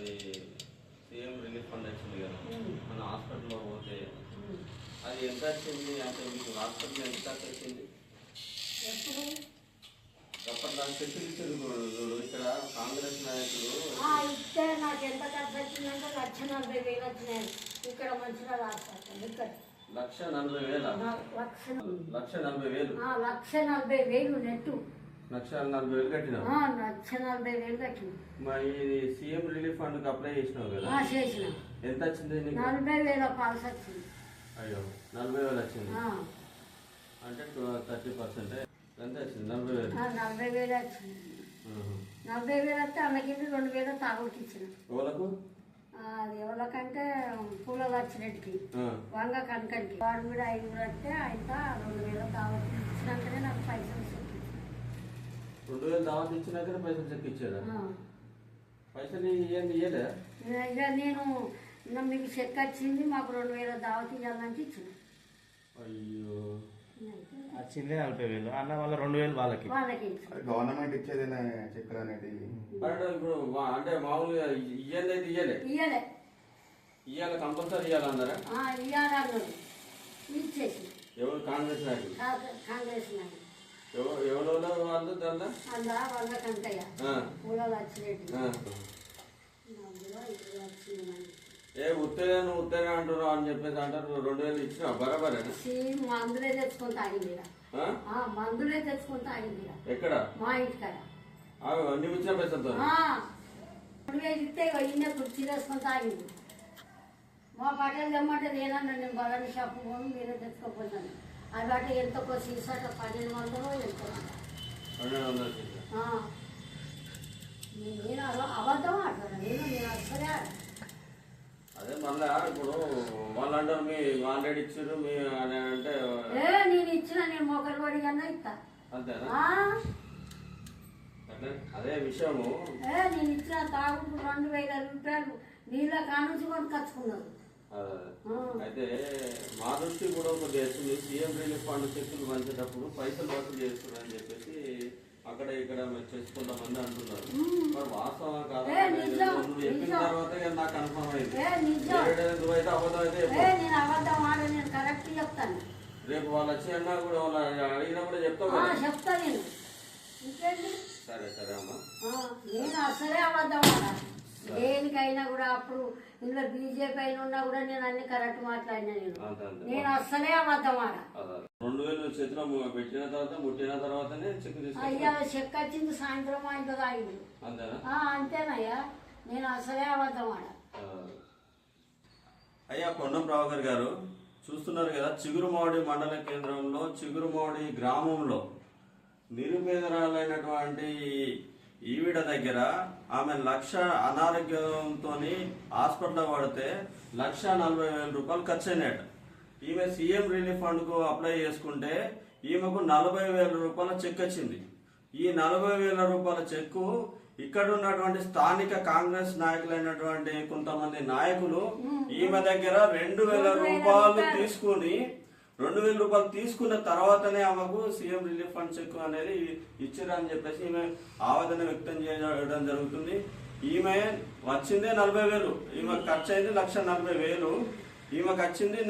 అది CM relief fund వచ్చింది కదా. మన హాస్పిటల్లో పోతే అది ఎంత వచ్చింది అంటే మీకు హాస్పిటల్ ఎంత వచ్చింది? అప్పట్లో ఫెసిలిటీ ఇక్కడ కాంగ్రెస్ నాయకులు నాకు ఎంత ఖర్చు వచ్చిందంటే లక్ష నలభై వేలు ఇక్కడ మంచిగా లక్ష నలభై వేల? లక్ష నలభై వేలు? లక్ష నలభై వేలు నెట్టు. లక్ష నలభై వేలు లక్ష నలభై వేలు కట్టింది మరి సీఎం రిలీఫ్ ఫండ్ అప్లై చేసినావు కదా? చేసిన. ఎంత వచ్చింది నీకు? నలభై వేల పాలసీ వచ్చింది అయ్యో నలభై వేలు వచ్చింది అంటే థర్టీ పర్సెంట్? ఎంత వచ్చింది నలభై వేలు? నలభై వేలు వచ్చింది. నలభై వేలు వస్తే అన్నకింది రెండు వేలు తాగుడికి ఇచ్చిన ఎవలకు? ఆ, అది ఎవరికంటే పూల వచ్చినట్టుకి ఆ. వంగ కనకనికి వాడు కూడా ఐదుగురు వస్తే ఆయన రెండు వేలు తాగుడికి ఇచ్చినాకనే నాకు పైసలు. రెండు వేలు దావత్ ఇచ్చినాకనే పైసలు చెక్ ఇచ్చాడా. పైసలు ఇవ్వండి ఇయ్యలే? ఇక నేను మీకు చెక్ వచ్చింది మాకు రెండు వేల దావత్ ఇవ్వాలంటే ఇచ్చిన అయ్యో. వచ్చింది నలభై వేలు. అన్న వాళ్ళ రెండు వేలు వాళ్ళకి. గవర్నమెంట్ ఇచ్చేదేనా చక్కెర అనేది? అంటే ఇప్పుడు మా- అంటే మామూలుగా ఇయ్యండి అయితే ఇయ్యలే? ఇయ్యలే. ఇయ్యాల కంపల్సరీ ఇయ్యాలన్నారా? ఇయ్యాలన్నారు ఇచ్చేసి. ఎవరు కాంగ్రెస్ నాయకులు కాంగ్రెస్ నాయకులు ఎవరు వాళ్ళు దాంట్లో అందులో వంగ కంటయ్య పూలలు వచ్చినట్టు. ఏ అంటున్నావు అని చెప్పేసి అంటారు రెండు వేలు ఇచ్చినా బరాబరేనా సీ మందులే తెచ్చుకొని తాగింది ఈడ. ఆ? ఆ, మందులే తెచ్చుకొని తాగింది ఈడ. ఎక్కడ? మా ఇంటికాడ. నువ్వు ఇచ్చిన పైసలతో ఆ, రెండు వేలు ఇస్తే ఇగో ఈయన కుర్చీ వేసుకొని తాగింది మా పటేలు తెమ్మంటే నేనన్నా నేను బలాన్ని షాపు పోను మీరే తెచ్చుకోపోతాను అది బట్ట ఎంతకో సీసాట పన్నెండు వందలు ఎంతో. నేను అబద్ధం ఆడతాను. నేను నేను అసలే అదే మళ్ళా ఇప్పుడు వాళ్ళు అంటారు మీ ఆల్రెడీ ఇచ్చారు మీ అంటే ఏ నేను ఇచ్చిన నేను మొక్కలు పడి కన్నా ఇస్తా. అంతేనా? అదే విషయము. ఏ నేను ఇచ్చిన తాగుడు రెండు వేల రూపాయలు నీళ్ళ కానుంచి ఆ. అయితే మా దృష్టి కూడా కొద్దిగా వచ్చింది సీఎం రిలీఫ్ ఫండ్ చెక్కులు పంచేటప్పుడు పైసలు వసూలు చేస్తున్నారని చెప్పేసి అక్కడ ఇక్కడ మరి చేసి కొంతమంది అంటున్నారు మరి వాస్తవం కాదు? నువ్వు చెప్పిన. తర్వాత నాకు కన్ఫర్మ్ అయింది ఏ నిజం. ఏడు నువ్వు అయితే అబద్ధం అయితే రేపు వాళ్ళు వచ్చి అన్నా కూడా వాళ్ళు అడిగినా కూడా చెప్తావు ఆ, కదా. చెప్తా నేను. సరే సరే అమ్మా. నేను అసలే అబద్ధం దేనికైనా కూడా అప్పుడు ఇందులో బీజేపీ అయినా ఉన్నా కూడా నేను అన్ని కరెక్ట్ మాట్లాడినా నేను. నేను అస్సలే అబద్ధం ఆడ. రెండు వేలు చేతిలో ము- పెట్టిన తర్వాత ముట్టిన తర్వాతనే చెక్ తీసుకొస్తా అయ్యా చెక్ వచ్చింది సాయంత్రం ఇంట్లో తాగింది అంతేనయ్యా. నేను అసలే అబద్ధం ఆడ. అయ్యా పొన్నం ప్రభాకర్ గారు చూస్తున్నారు కదా చిగురుమాడి మండల కేంద్రంలో చిగురుమాడి గ్రామంలో నిరుపేదరాలైనటువంటి ఈవిడ దగ్గర ఆమె లక్ష అనారోగ్యంతో హాస్పిటల్ పడితే లక్ష నలభై వేల రూపాయలు ఖర్చు అయినాయట ఈమె సీఎం రిలీఫ్ ఫండ్కు అప్లై చేసుకుంటే ఈమెకు నలభై వేల రూపాయల చెక్ వచ్చింది. ఈ నలభై వేల రూపాయల చెక్కు ఇక్కడ ఉన్నటువంటి స్థానిక కాంగ్రెస్ నాయకులైనటువంటి కొంతమంది నాయకులు ఈమె దగ్గర రెండు వేల రూపాయలు. తీసుకుని రెండు వేల రూపాయలు తీసుకున్న తర్వాతనే ఆమెకు సీఎం రిలీఫ్ ఫండ్ చెక్ అనేది ఇచ్చారని చెప్పేసి ఈమె ఆవేదన వ్యక్తం చేయడం జరుగుతుంది. ఈమె వచ్చిందే నలభై వేలు. ఈమె ఖర్చు అయింది లక్ష నలభై వేలు. ఈమెకు వచ్చింది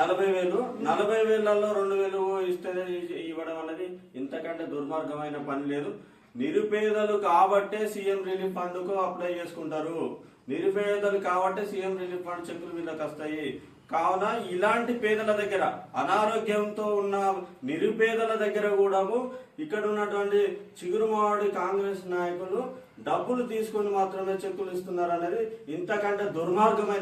నలభై వేలు. నలభై వేలలో రెండు వేలు ఇస్తే ఇవ్వడం అనేది ఇంతకంటే దుర్మార్గమైన పని లేదు. నిరుపేదలు కాబట్టే సీఎం రిలీఫ్ ఫండ్కు అప్లై చేసుకుంటారు. నిరుపేదలు కాబట్టే సీఎం రిలీఫ్ ఫండ్ చెక్కులు వీళ్ళకి వస్తాయి. కావున ఇలాంటి పేదల దగ్గర అనారోగ్యంతో ఉన్న నిరుపేదల దగ్గర కూడా ఇక్కడ ఉన్నటువంటి చిగురుమావాడి కాంగ్రెస్ నాయకులు డబ్బులు తీసుకొని మాత్రమే చెక్కులు ఇస్తున్నారు అనేది ఇంతకంటే దుర్మార్గమైన